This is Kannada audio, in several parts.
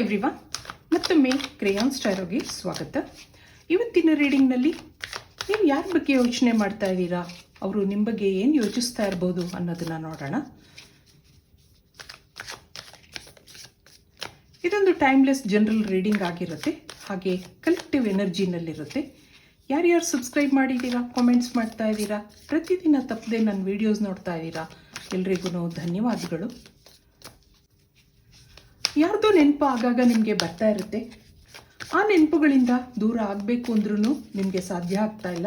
ಎವ್ರಿವನ್ ಮತ್ತೊಮ್ಮೆ ಕ್ರೇಯಾನ್ ಸ್ಟಾರೋಗೆ ಸ್ವಾಗತ. ಇವತ್ತಿನ ರೀಡಿಂಗ್ನಲ್ಲಿ ನೀವು ಯಾರ ಬಗ್ಗೆ ಯೋಚನೆ ಮಾಡ್ತಾ ಇದ್ದೀರಾ? ಅವರು ನಿಮ್ಮ ಬಗ್ಗೆ ಏನು ಯೋಚಿಸ್ತಾ ಇರ್ಬೋದು ಅನ್ನೋದನ್ನ ನೋಡೋಣ. ಇದೊಂದು ಟೈಮ್ಲೆಸ್ ಜನರಲ್ ರೀಡಿಂಗ್ ಆಗಿರುತ್ತೆ. ಹಾಗೆ ಕಲೆಕ್ಟಿವ್ ಎನರ್ಜಿನಲ್ಲಿರುತ್ತೆ ಯಾರ್ಯಾರು ಸಬ್ಸ್ಕ್ರೈಬ್ ಮಾಡಿದ್ದೀರಾ ಕಾಮೆಂಟ್ಸ್ ಮಾಡ್ತಾ ಇದ್ದೀರಾ, ಪ್ರತಿದಿನ ತಪ್ಪದೆ ನನ್ನ ವಿಡಿಯೋಸ್ ನೋಡ್ತಾ ಇದ್ದೀರಾ, ಎಲ್ರಿಗೂ ಧನ್ಯವಾದಗಳು. ಯಾರ್ದೋ ನೆನಪು ಆಗಾಗ ನಿಮಗೆ ಬರ್ತಾ ಇರುತ್ತೆ. ಆ ನೆನಪುಗಳಿಂದ ದೂರ ಆಗಬೇಕು ಅಂದ್ರೂ ನಿಮಗೆ ಸಾಧ್ಯ ಆಗ್ತಾ ಇಲ್ಲ.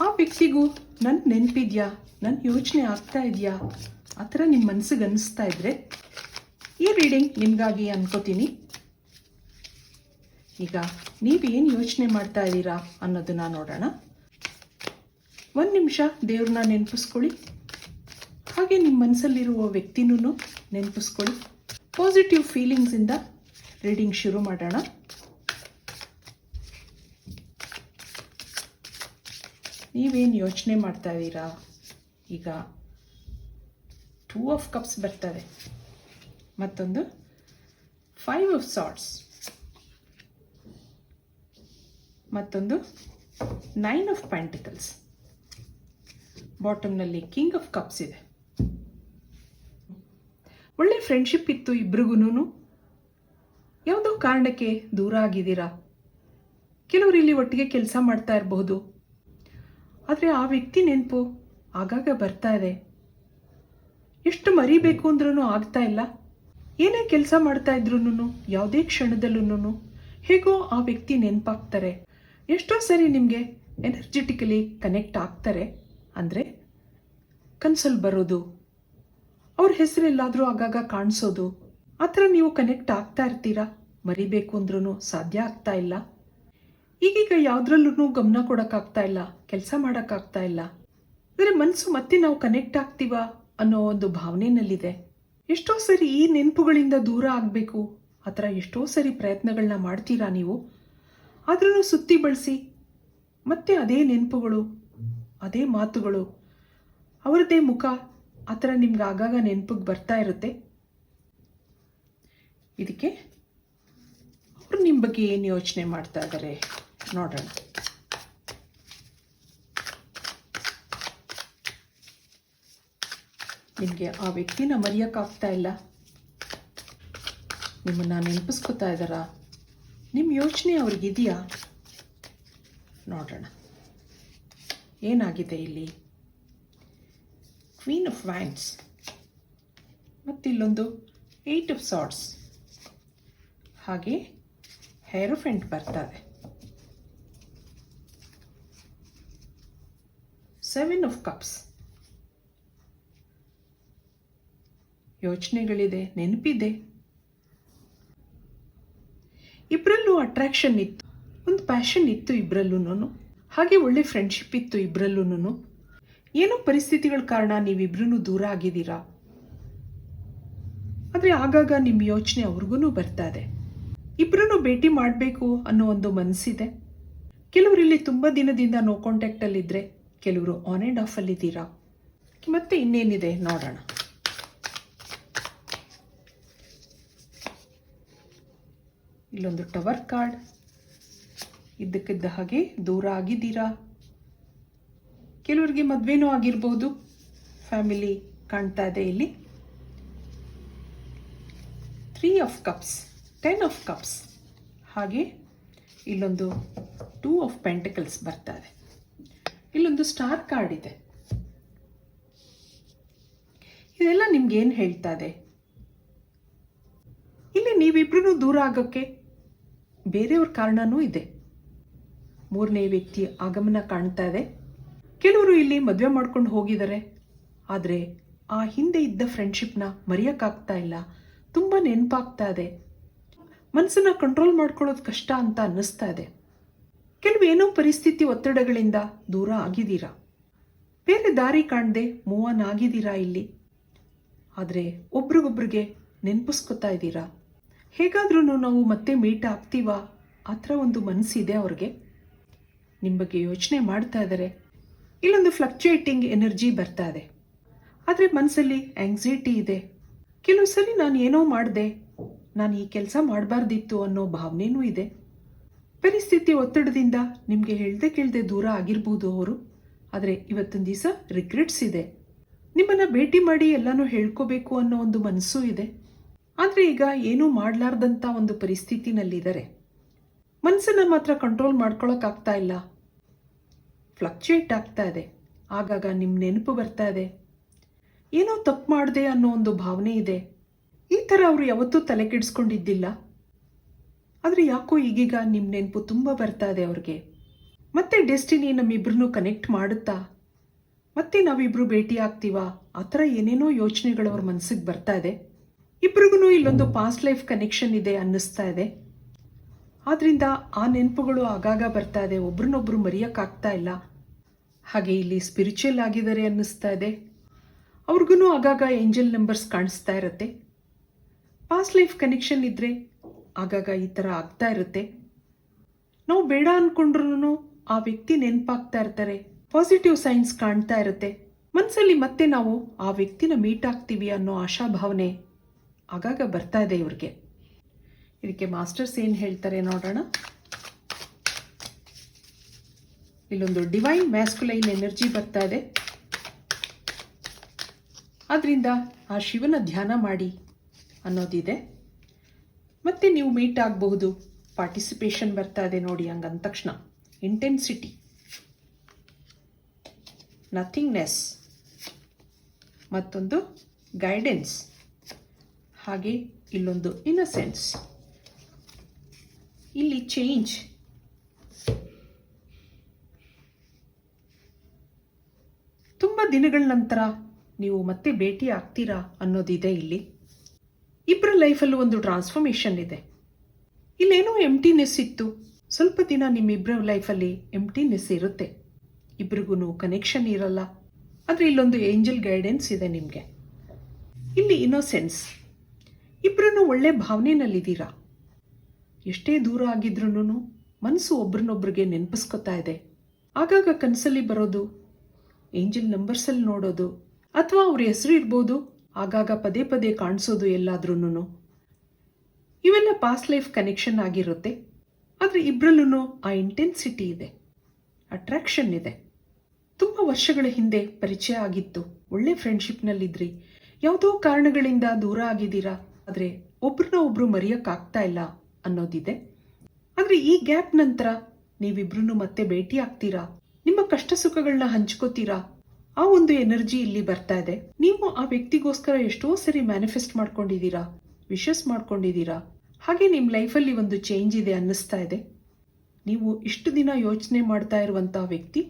ಆ ವ್ಯಕ್ತಿಗೂ ನನ್ನ ನೆನಪಿದ್ಯಾ? ನನ್ನ ಯೋಚನೆ ಆಗ್ತಾ ಇದೆಯಾ? ಆ ಥರ ನಿಮ್ಮ ಮನಸ್ಸಿಗೆ ಅನ್ನಿಸ್ತಾ ಇದ್ರೆ ಈ ರೀಡಿಂಗ್ ನಿಮಗಾಗಿ ಅನ್ಕೋತೀನಿ. ಈಗ ನೀವೇನು ಯೋಚನೆ ಮಾಡ್ತಾ ಇದ್ದೀರಾ ಅನ್ನೋದನ್ನ ನೋಡೋಣ. ಒಂದು ನಿಮಿಷ ದೇವ್ರನ್ನ ನೆನಪಿಸ್ಕೊಳ್ಳಿ. ಹಾಗೆ ನಿಮ್ಮ ಮನಸ್ಸಲ್ಲಿರುವ ವ್ಯಕ್ತಿನೂ ನೆನಪಿಸ್ಕೊಳ್ಳಿ. ಪಾಸಿಟಿವ್ ಫೀಲಿಂಗ್ಸಿಂದ ರೀಡಿಂಗ್ ಶುರು ಮಾಡೋಣ. ನೀವೇನು ಯೋಚನೆ ಮಾಡ್ತಾ ಇದ್ದೀರಾ? ಈಗ ಟೂ ಆಫ್ ಕಪ್ಸ್ ಬರ್ತದೆ ಮತ್ತೊಂದು ಫೈವ್ ಆಫ್ ಸಾಟ್ಸ್ ಮತ್ತೊಂದು ನೈನ್ ಆಫ್ ಪ್ಯಾಂಟಿಕಲ್ಸ್ ಬಾಟಮ್ನಲ್ಲಿ ಕಿಂಗ್ ಆಫ್ ಕಪ್ಸ್ ಇದೆ. ಒಳ್ಳೆ ಫ್ರೆಂಡ್ಶಿಪ್ ಇತ್ತು ಇಬ್ರಿಗೂನು ಯಾವುದೋ ಕಾರಣಕ್ಕೆ ದೂರ ಆಗಿದ್ದೀರಾ? ಕೆಲವರು ಇಲ್ಲಿ ಒಟ್ಟಿಗೆ ಕೆಲಸ ಮಾಡ್ತಾ ಇರಬಹುದು. ಆದರೆ ಆ ವ್ಯಕ್ತಿ ನೆನಪು ಆಗಾಗ ಬರ್ತಾ ಇದೆ. ಎಷ್ಟು ಮರಿಬೇಕು ಅಂದ್ರೂ ಆಗ್ತಾ ಇಲ್ಲ. ಏನೇ ಕೆಲಸ ಮಾಡ್ತಾ ಇದ್ರೂ ಯಾವುದೇ ಕ್ಷಣದಲ್ಲೂ ಹೇಗೋ ಆ ವ್ಯಕ್ತಿ ನೆನಪಾಗ್ತಾರೆ. ಎಷ್ಟೋ ಸರಿ ನಿಮಗೆ ಎನರ್ಜೆಟಿಕಲಿ ಕನೆಕ್ಟ್ ಆಗ್ತಾರೆ. ಅಂದರೆ ಕನಸಲ್ಲಿ ಬರೋದು. ಅವ್ರ ಹೆಸರೆಲ್ಲಾದರೂ ಆಗಾಗ ಕಾಣಿಸೋದು. ಆ ಥರ ನೀವು ಕನೆಕ್ಟ್ ಆಗ್ತಾ ಇರ್ತೀರಾ? ಮರಿಬೇಕು ಅಂದ್ರೂ ಸಾಧ್ಯ ಆಗ್ತಾ ಇಲ್ಲ. ಈಗೀಗ ಯಾವುದ್ರಲ್ಲೂ ಗಮನ ಕೊಡೋಕ್ಕಾಗ್ತಾ ಇಲ್ಲ, ಕೆಲಸ ಮಾಡೋಕ್ಕಾಗ್ತಾ ಇಲ್ಲ. ಅಂದರೆ ಮನಸ್ಸು ಮತ್ತೆ ನಾವು ಕನೆಕ್ಟ್ ಆಗ್ತೀವಾ ಅನ್ನೋ ಒಂದು ಭಾವನೆನಲ್ಲಿದೆ. ಎಷ್ಟೋ ಸರಿ ಈ ನೆನಪುಗಳಿಂದ ದೂರ ಆಗಬೇಕು. ಆ ಥರ ಎಷ್ಟೋ ಸರಿ ಪ್ರಯತ್ನಗಳನ್ನ ಮಾಡ್ತೀರಾ ನೀವು? ಆದ್ರೂ ಸುತ್ತಿ ಬಳಸಿ. ಮತ್ತೆ ಅದೇ ನೆನಪುಗಳು, ಅದೇ ಮಾತುಗಳು ಅವರದೇ ಮುಖ ಆ ಥರ ನಿಮ್ಗೆ ಆಗಾಗ ನೆನಪಿಗೆ ಬರ್ತಾ ಇರುತ್ತೆ. ಇದಕ್ಕೆ ಅವರು ನಿಮ್ಮ ಬಗ್ಗೆ ಏನು ಯೋಚನೆ ಮಾಡ್ತಾ ಇದ್ದಾರೆ ನೋಡೋಣ. ನಿಮಗೆ ಆ ವ್ಯಕ್ತಿನ ಮರೆಯೋಕ್ಕಾಗ್ತಾ ಇಲ್ಲ. ನಿಮ್ಮನ್ನು ನೆನಪಿಸ್ಕೊತಾ ಇದ್ದಾರಾ ನಿಮ್ಮ ಯೋಚನೆ ಅವ್ರಿಗಿದೆಯಾ? ನೋಡೋಣ. ಏನಾಗಿದೆ ಇಲ್ಲಿ? ಕ್ವೀನ್ ಆಫ್ ವ್ಯಾಂಡ್ಸ್ ಮತ್ತಿಲ್ಲೊಂದು ಏಯ್ಟ್ ಆಫ್ ಸಾಟ್ಸ್ ಹಾಗೆ ಹೆರೋಫೆಂಟ್ ಬರ್ತದೆ ಸೆವೆನ್ ಆಫ್ ಕಪ್ಸ್ ಯೋಚನೆಗಳಿದೆ, ನೆನಪಿದೆ. ಇಬ್ಬರಲ್ಲೂ ಅಟ್ರಾಕ್ಷನ್ ಇತ್ತು. ಒಂದು ಪ್ಯಾಷನ್ ಇತ್ತು ಇಬ್ಬರಲ್ಲೂ ಹಾಗೆ ಒಳ್ಳೆ ಫ್ರೆಂಡ್ಶಿಪ್ ಇತ್ತು ಇಬ್ಬರಲ್ಲೂ ಏನೋ ಪರಿಸ್ಥಿತಿಗಳ ಕಾರಣ ನೀವಿಬ್ರು ದೂರ ಆಗಿದ್ದೀರಾ? ಆದರೆ ಆಗಾಗ ನಿಮ್ಮ ಯೋಚನೆ ಅವ್ರಿಗೂ ಬರ್ತಾ ಇದೆ. ಇಬ್ಬರೂ ಭೇಟಿ ಮಾಡಬೇಕು ಅನ್ನೋ ಒಂದು ಮನಸ್ಸಿದೆ ಕೆಲವರು ಇಲ್ಲಿ ತುಂಬ ದಿನದಿಂದ ನೋ ಕಾಂಟ್ಯಾಕ್ಟಲ್ಲಿದ್ದರೆ ಕೆಲವರು ಆನ್ ಆ್ಯಂಡ್ ಆಫಲ್ಲಿದ್ದೀರಾ ಮತ್ತೆ ಇನ್ನೇನಿದೆ ನೋಡೋಣ. ಇಲ್ಲೊಂದು ಟವರ್ ಕಾರ್ಡ್ ಇದ್ದಕ್ಕಿದ್ದ ಹಾಗೆ ದೂರ ಆಗಿದ್ದೀರಾ? ಕೆಲವರಿಗೆ ಮದುವೆನೂ ಆಗಿರ್ಬೋದು. ಫ್ಯಾಮಿಲಿ ಕಾಣ್ತಾ ಇದೆ ಇಲ್ಲಿ. Three of cups ten of cups ಹಾಗೆ ಇಲ್ಲೊಂದು ಟೂ ಆಫ್ ಪೆಂಟಿಕಲ್ಸ್ ಬರ್ತಾ ಇದೆ. ಇಲ್ಲೊಂದು ಸ್ಟಾರ್ ಕಾರ್ಡ್ ಇದೆ. ಇದೆಲ್ಲ ನಿಮ್ಗೆ ಏನು ಹೇಳ್ತಾ ಇದೆ? ಇಲ್ಲಿ ನೀವಿಬ್ರು ದೂರ ಆಗೋಕ್ಕೆ ಬೇರೆಯವ್ರ ಕಾರಣನೂ ಇದೆ. ಮೂರನೇ ವ್ಯಕ್ತಿ ಆಗಮನ ಕಾಣ್ತಾ ಇದೆ. ಕೆಲವರು ಇಲ್ಲಿ ಮದುವೆ ಮಾಡ್ಕೊಂಡು ಹೋಗಿದ್ದಾರೆ. ಆದರೆ ಆ ಹಿಂದೆ ಇದ್ದ ಫ್ರೆಂಡ್ಶಿಪ್ನ ಮರೆಯೋಕ್ಕಾಗ್ತಾ ಇಲ್ಲ. ತುಂಬ ನೆನಪಾಗ್ತಾ ಇದೆ. ಮನಸ್ಸನ್ನು ಕಂಟ್ರೋಲ್ ಮಾಡ್ಕೊಳ್ಳೋದು ಕಷ್ಟ ಅಂತ ಅನ್ನಿಸ್ತಾ ಇದೆ. ಕೆಲವು ಏನೋ ಪರಿಸ್ಥಿತಿ ಒತ್ತಡಗಳಿಂದ ದೂರ ಆಗಿದ್ದೀರಾ? ಬೇರೆ ದಾರಿ ಕಾಣದೆ ಮೂವ್ ಆನ್ ಆಗಿದ್ದೀರಾ ಇಲ್ಲಿ? ಆದರೆ ಒಬ್ರಿಗೊಬ್ರಿಗೆ ನೆನಪಿಸ್ಕೊತಾ ಇದ್ದೀರಾ? ಹೇಗಾದ್ರೂ ನಾವು ಮತ್ತೆ ಮೀಟ್ ಆಗ್ತೀವಾ? ಆ ಥರ ಒಂದು ಮನಸ್ಸಿದೆ ಅವ್ರಿಗೆ. ನಿಮ್ಮ ಬಗ್ಗೆ ಯೋಚನೆ ಮಾಡ್ತಾ ಇದ್ದಾರೆ ಇಲ್ಲೊಂದು ಫ್ಲಕ್ಚುಯೇಟಿಂಗ್ ಎನರ್ಜಿ ಬರ್ತಾ ಇದೆ. ಆದರೆ ಮನಸ್ಸಲ್ಲಿ ಆಂಗ್ಸೈಟಿ ಇದೆ. ಕೆಲವು ಸಲ ನಾನು ಏನೋ ಮಾಡಿದೆ. ನಾನು ಈ ಕೆಲಸ ಮಾಡಬಾರ್ದಿತ್ತು ಅನ್ನೋ ಭಾವನೆನೂ ಇದೆ. ಪರಿಸ್ಥಿತಿ ಒತ್ತಡದಿಂದ ನಿಮಗೆ ಹೇಳ್ದೆ ಕೇಳದೆ ದೂರ ಆಗಿರ್ಬೋದು ಅವರು. ಆದರೆ ಇವತ್ತಿನ ದಿವಸ ರಿಗ್ರೆಟ್ಸ್ ಇದೆ. ನಿಮ್ಮನ್ನು ಭೇಟಿ ಮಾಡಿ ಎಲ್ಲನೂ ಹೇಳ್ಕೋಬೇಕು ಅನ್ನೋ ಒಂದು ಮನಸ್ಸು ಇದೆ. ಆದರೆ ಈಗ ಏನೂ ಮಾಡಲಾರ್ದಂಥ ಒಂದು ಪರಿಸ್ಥಿತಿನಲ್ಲಿದ್ದಾರೆ. ಮನಸ್ಸನ್ನು ಮಾತ್ರ ಕಂಟ್ರೋಲ್ ಮಾಡ್ಕೊಳಕ್ಕಾಗ್ತಾ ಇಲ್ಲ. ಫ್ಲಕ್ಚುಯೇಟ್ ಆಗ್ತಾ ಇದೆ. ಆಗಾಗ ನಿಮ್ಮ ನೆನಪು ಬರ್ತಾ ಇದೆ. ಏನೋ ತಪ್ಪು ಮಾಡಿದೆ ಅನ್ನೋ ಒಂದು ಭಾವನೆ ಇದೆ. ಈ ಥರ ಅವರು ಯಾವತ್ತೂ ತಲೆ ಕೆಡಿಸ್ಕೊಂಡಿದ್ದಿಲ್ಲ. ಆದರೆ ಯಾಕೋ ಈಗೀಗ ನಿಮ್ಮ ನೆನಪು ತುಂಬ ಬರ್ತಾ ಇದೆ ಅವ್ರಿಗೆ. ಮತ್ತೆ ಡೆಸ್ಟಿನಿ ನಮ್ಮಿಬ್ರನ್ನೂ ಕನೆಕ್ಟ್ ಮಾಡುತ್ತಾ? ಮತ್ತೆ ನಾವಿಬ್ಬರು ಭೇಟಿ ಆಗ್ತೀವಾ? ಆ ಥರ ಏನೇನೋ ಯೋಚನೆಗಳು ಅವ್ರ ಮನಸ್ಸಿಗೆ ಬರ್ತಾ ಇದೆ. ಇಬ್ರಿಗೂ ಇಲ್ಲೊಂದು ಪಾಸ್ಟ್ ಲೈಫ್ ಕನೆಕ್ಷನ್ ಇದೆ ಅನ್ನಿಸ್ತಾ ಇದೆ. ಆದ್ರಿಂದ ಆ ನೆನಪುಗಳು ಆಗಾಗ ಬರ್ತಾ ಇದೆ. ಒಬ್ರನ್ನೊಬ್ರು ಮರೆಯೋಕ್ಕಾಗ್ತಾ ಇಲ್ಲ. ಹಾಗೆ ಇಲ್ಲಿ ಸ್ಪಿರಿಚುವಲ್ ಆಗಿದ್ದಾರೆ ಅನ್ನಿಸ್ತಾ ಇದೆ. ಅವ್ರಿಗೂ ಆಗಾಗ ಏಂಜಲ್ ನಂಬರ್ಸ್ ಕಾಣಿಸ್ತಾ ಇರುತ್ತೆ. ಪಾಸ್ಟ್ ಲೈಫ್ ಕನೆಕ್ಷನ್ ಇದ್ದರೆ ಆಗಾಗ ಈ ಥರ ಆಗ್ತಾ ಇರುತ್ತೆ. ನಾವು ಬೇಡ ಅಂದ್ಕೊಂಡ್ರೂ ಆ ವ್ಯಕ್ತಿ ನೆನಪಾಗ್ತಾ ಇರ್ತಾರೆ. ಪಾಸಿಟಿವ್ ಸೈನ್ಸ್ ಕಾಣ್ತಾ ಇರುತ್ತೆ. ಮನಸ್ಸಲ್ಲಿ ಮತ್ತೆ ನಾವು ಆ ವ್ಯಕ್ತಿನ ಮೀಟ್ ಆಗ್ತೀವಿ ಅನ್ನೋ ಆಶಾಭಾವನೆ ಆಗಾಗ ಬರ್ತಾ ಇದೆ ಇವ್ರಿಗೆ. ಇದಕ್ಕೆ ಮಾಸ್ಟರ್ಸ್ ಏನು ಹೇಳ್ತಾರೆ ನೋಡೋಣ. ಇಲ್ಲೊಂದು ಡಿವೈನ್ ಮ್ಯಾಸ್ಕುಲೈನ್ ಎನರ್ಜಿ ಬರ್ತಾ ಇದೆ. ಆದ್ರಿಂದ ಆ ಶಿವನ ಧ್ಯಾನ ಮಾಡಿ ಅನ್ನೋದಿದೆ. ಮತ್ತೆ ನೀವು ಮೀಟ್ ಆಗಬಹುದು. ಪಾರ್ಟಿಸಿಪೇಷನ್ ಬರ್ತಾ ಇದೆ ನೋಡಿ ಹಂಗಂದ ತಕ್ಷಣ. ಇಂಟೆನ್ಸಿಟಿ ನಥಿಂಗ್ನೆಸ್ ಮತ್ತೊಂದು ಗೈಡೆನ್ಸ್ ಹಾಗೆ ಇಲ್ಲೊಂದು ಇನ್ನಸೆನ್ಸ್ ಇಲ್ಲಿ ಚೇಂಜ್ ತುಂಬ ದಿನಗಳ ನಂತರ ನೀವು ಮತ್ತೆ ಭೇಟಿ ಆಗ್ತೀರಾ ಅನ್ನೋದಿದೆ ಇಲ್ಲಿ. ಇಬ್ಬರ ಲೈಫಲ್ಲೂ ಒಂದು ಟ್ರಾನ್ಸ್ಫಾರ್ಮೇಷನ್ ಇದೆ. ಇಲ್ಲೇನೋ ಎಂಟಿನೆಸ್ ಇತ್ತು. ಸ್ವಲ್ಪ ದಿನ ನಿಮ್ಮಿಬ್ಬರ ಲೈಫಲ್ಲಿ ಎಂಟಿನೆಸ್ ಇರುತ್ತೆ. ಇಬ್ರಿಗೂ ಕನೆಕ್ಷನ್ ಇರಲ್ಲ. ಆದರೆ ಇಲ್ಲೊಂದು ಏಂಜಲ್ ಗೈಡೆನ್ಸ್ ಇದೆ ನಿಮಗೆ. ಇಲ್ಲಿ ಇನ್ನೋಸೆನ್ಸ್ ಇಬ್ಬರನ್ನು ಒಳ್ಳೆ ಭಾವನೆಯಲ್ಲಿದ್ದೀರಾ ಎಷ್ಟೇ ದೂರ ಆಗಿದ್ರೂ ಮನಸ್ಸು ಒಬ್ರನ್ನೊಬ್ರಿಗೆ ನೆನಪಿಸ್ಕೊತಾ ಇದೆ. ಆಗಾಗ ಕನಸಲ್ಲಿ ಬರೋದು, ಏಂಜಲ್ ನಂಬರ್ಸಲ್ಲಿ ನೋಡೋದು, ಅಥವಾ ಅವ್ರ ಹೆಸರು ಇರ್ಬೋದು, ಆಗಾಗ ಪದೇ ಪದೇ ಕಾಣಿಸೋದು ಎಲ್ಲಾದ್ರೂ ಇವೆಲ್ಲ ಪಾಸ್ಟ್ ಲೈಫ್ ಕನೆಕ್ಷನ್ ಆಗಿರುತ್ತೆ. ಆದರೆ ಇಬ್ಬರಲ್ಲೂ ಆ ಇಂಟೆನ್ಸಿಟಿ ಇದೆ. ಅಟ್ರಾಕ್ಷನ್ ಇದೆ. ತುಂಬ ವರ್ಷಗಳ ಹಿಂದೆ ಪರಿಚಯ ಆಗಿತ್ತು. ಒಳ್ಳೆ ಫ್ರೆಂಡ್ಶಿಪ್ನಲ್ಲಿದ್ರಿ ಯಾವುದೋ ಕಾರಣಗಳಿಂದ ದೂರ ಆಗಿದ್ದೀರಾ. ಆದರೆ ಒಬ್ರನ್ನ ಒಬ್ರು ಮರೆಯೋಕ್ಕಾಗ್ತಾ ಇಲ್ಲ. ಅನ್ನೋದಿದೆ. ಆದರೆ ಈ ಗ್ಯಾಪ್ ನಂತರ ನೀವಿಬ್ರು ಮತ್ತೆ ಭೇಟಿ ಆಗ್ತೀರಾ? ನಿಮ್ಮ ಕಷ್ಟ ಸುಖಗಳನ್ನ ಹಂಚ್ಕೋತೀರಾ? ಆ ಒಂದು ಎನರ್ಜಿ ಇಲ್ಲಿ ಬರ್ತಾ ಇದೆ. ನೀವು ಆ ವ್ಯಕ್ತಿಗೋಸ್ಕರ ಎಷ್ಟೋ ಸರಿ ಮ್ಯಾನಿಫೆಸ್ಟ್ ಮಾಡ್ಕೊಂಡಿದ್ದೀರಾ? ವಿಶಸ್ ಮಾಡ್ಕೊಂಡಿದ್ದೀರಾ? ಹಾಗೆ ನಿಮ್ಮ ಲೈಫಲ್ಲಿ ಒಂದು ಚೇಂಜ್ ಇದೆ ಅನ್ನಿಸ್ತಾ ಇದೆ. ನೀವು ಇಷ್ಟು ದಿನ ಯೋಚನೆ ಮಾಡ್ತಾ ಇರುವಂಥ ವ್ಯಕ್ತಿ,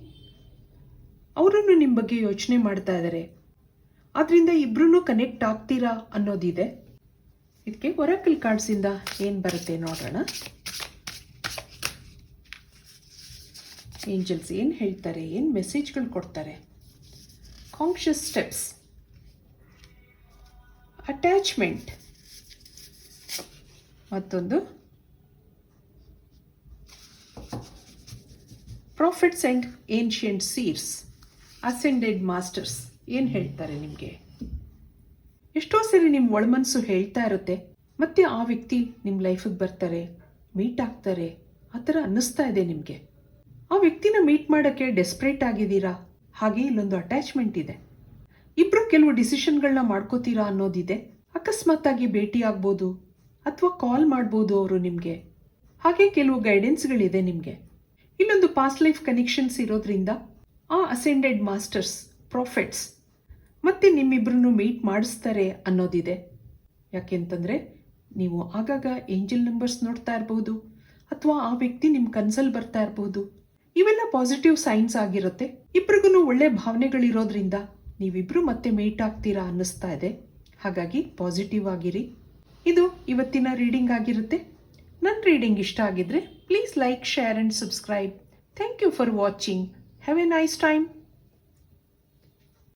ಅವರನ್ನು ನಿಮ್ಮ ಬಗ್ಗೆ ಯೋಚನೆ ಮಾಡ್ತಾ ಇದ್ದಾರೆ ಆದ್ರಿಂದ ಇಬ್ರು ಕನೆಕ್ಟ್ ಆಗ್ತೀರಾ ಅನ್ನೋದಿದೆ. ಇದಕ್ಕೆ ಒರಕಲ್ ಕಾರ್ಡ್ಸಿಂದ ಏನು ಬರುತ್ತೆ ನೋಡೋಣ. ಏಂಜಲ್ಸ್ ಏನು ಹೇಳ್ತಾರೆ, ಏನು ಮೆಸೇಜ್ಗಳು ಕೊಡ್ತಾರೆ. ಕಾನ್ಷಿಯಸ್ ಸ್ಟೆಪ್ಸ್ ಅಟ್ಯಾಚ್ಮೆಂಟ್ ಮತ್ತೊಂದು. Prophets and ancient seers ascended masters ಏನು ಹೇಳ್ತಾರೆ ನಿಮಗೆ? ಎಷ್ಟೋ ಸರಿ ನಿಮ್ಮ ಒಳಮನಸ್ಸು ಹೇಳ್ತಾ ಇರುತ್ತೆ, ಮತ್ತೆ ಆ ವ್ಯಕ್ತಿ ನಿಮ್ಮ ಲೈಫಿಗೆ ಬರ್ತಾರೆ, ಮೀಟ್ ಆಗ್ತಾರೆ, ಆ ಥರ ಅನ್ನಿಸ್ತಾ ಇದೆ ನಿಮಗೆ. ಆ ವ್ಯಕ್ತಿನ ಮೀಟ್ ಮಾಡೋಕ್ಕೆ ಡೆಸ್ಪ್ರೇಟ್ ಆಗಿದ್ದೀರಾ? ಹಾಗೆ ಇಲ್ಲೊಂದು ಅಟ್ಯಾಚ್ಮೆಂಟ್ ಇದೆ. ಇಬ್ಬರು ಕೆಲವು ಡಿಸಿಷನ್ಗಳನ್ನ ಮಾಡ್ಕೋತೀರಾ ಅನ್ನೋದಿದೆ. ಅಕಸ್ಮಾತ್ತಾಗಿ ಭೇಟಿ ಆಗ್ಬೋದು, ಅಥವಾ ಕಾಲ್ ಮಾಡ್ಬೋದು ಅವರು ನಿಮಗೆ. ಹಾಗೆ ಕೆಲವು ಗೈಡೆನ್ಸ್ಗಳಿದೆ ನಿಮಗೆ. ಇಲ್ಲೊಂದು ಪಾಸ್ಟ್ ಲೈಫ್ ಕನೆಕ್ಷನ್ಸ್ ಇರೋದ್ರಿಂದ ಆ ಅಸೆಂಡೆಡ್ ಮಾಸ್ಟರ್ಸ್, ಪ್ರಾಫಿಟ್ಸ್ ಮತ್ತೆ ನಿಮ್ಮಿಬ್ಬರನ್ನು ಮೀಟ್ ಮಾಡಿಸ್ತಾರೆ ಅನ್ನೋದಿದೆ. ಯಾಕೆಂತಂದರೆ ನೀವು ಆಗಾಗ ಏಂಜಲ್ ನಂಬರ್ಸ್ ನೋಡ್ತಾ ಇರಬಹುದು, ಅಥವಾ ಆ ವ್ಯಕ್ತಿ ನಿಮ್ಮ ಕನ್ಸಲ್ಲಿ ಬರ್ತಾ ಇರಬಹುದು. ಇವೆಲ್ಲ ಪಾಸಿಟಿವ್ ಸೈನ್ಸ್ ಆಗಿರುತ್ತೆ. ಇಬ್ರಿಗೂ ಒಳ್ಳೆ ಭಾವನೆಗಳಿರೋದ್ರಿಂದ ನೀವಿಬ್ರು ಮತ್ತೆ ಮೀಟ್ ಆಗ್ತೀರಾ ಅನ್ನಿಸ್ತಾ ಇದೆ. ಹಾಗಾಗಿ ಪಾಸಿಟಿವ್ ಆಗಿರಿ. ಇದು ಇವತ್ತಿನ ರೀಡಿಂಗ್ ಆಗಿರುತ್ತೆ. ನನ್ನ ರೀಡಿಂಗ್ ಇಷ್ಟ ಆಗಿದ್ರೆ please like share and subscribe thank you for watching have a nice time